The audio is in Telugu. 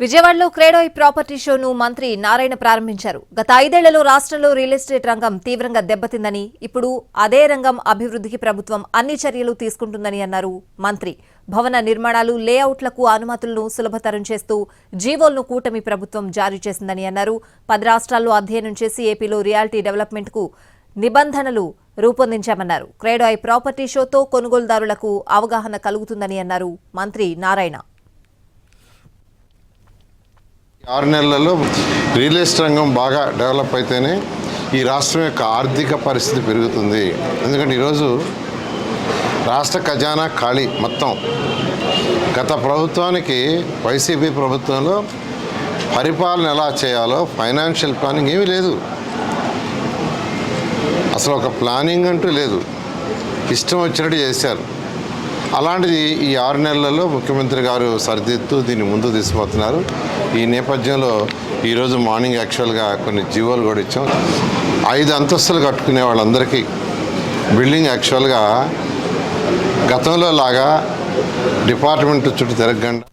విజయవాడలో క్రేడోయ్ ప్రాపర్టీ షోను మంత్రి నారాయణ ప్రారంభించారు. గత ఐదేళ్ళలో రాష్ట్రంలో రియల్ ఎస్టేట్ రంగం తీవ్రంగా దెబ్బతిందని ఇప్పుడు అదే రంగం అభివృద్ధికి ప్రభుత్వం అన్ని చర్యలు తీసుకుంటుందని అన్నారు మంత్రి. భవన నిర్మాణాలు లేఅవుట్లకు అనుమతులను సులభతరం చేస్తూ జీవోలను కూటమి ప్రభుత్వం జారీ చేసిందని అన్నారు. పది రాష్ట్రాల్లో అధ్యయనం చేసి ఏపీలో రియాలిటీ డెవలప్మెంట్కు నిబంధనలు రూపొందించామన్నారు. క్రేడోయ్ ప్రాపర్టీ షోతో కొనుగోలుదారులకు అవగాహన కలుగుతుందని అన్నారు మంత్రి నారాయణ. ఆరు నెలలలో రియల్ ఎస్టేట్ రంగం బాగా డెవలప్ అయితేనే ఈ రాష్ట్రం యొక్క ఆర్థిక పరిస్థితి పెరుగుతుంది. ఎందుకంటే ఈరోజు రాష్ట్ర ఖజానా ఖాళీ మొత్తం. గత ప్రభుత్వానికి వైసీపీ ప్రభుత్వంలో పరిపాలన ఎలా చేయాలో ఫైనాన్షియల్ ప్లానింగ్ ఏమీ లేదు. అసలు ఒక ప్లానింగ్ అంటూ లేదు. ఇష్టం వచ్చినట్టు చేశారు. అలాంటిది ఈ ఆరు నెలలలో ముఖ్యమంత్రి గారు సరిదిద్దుతూ దీన్ని ముందు తీసుకుపోతున్నారు. ఈ నేపథ్యంలో ఈరోజు మార్నింగ్ యాక్చువల్గా కొన్ని జీవోలు కూడా ఇచ్చాం. ఐదు అంతస్తులు కట్టుకునే వాళ్ళందరికీ బిల్డింగ్ యాక్చువల్గా గతంలో లాగా డిపార్ట్మెంట్ చుట్టూ తిరగకుండా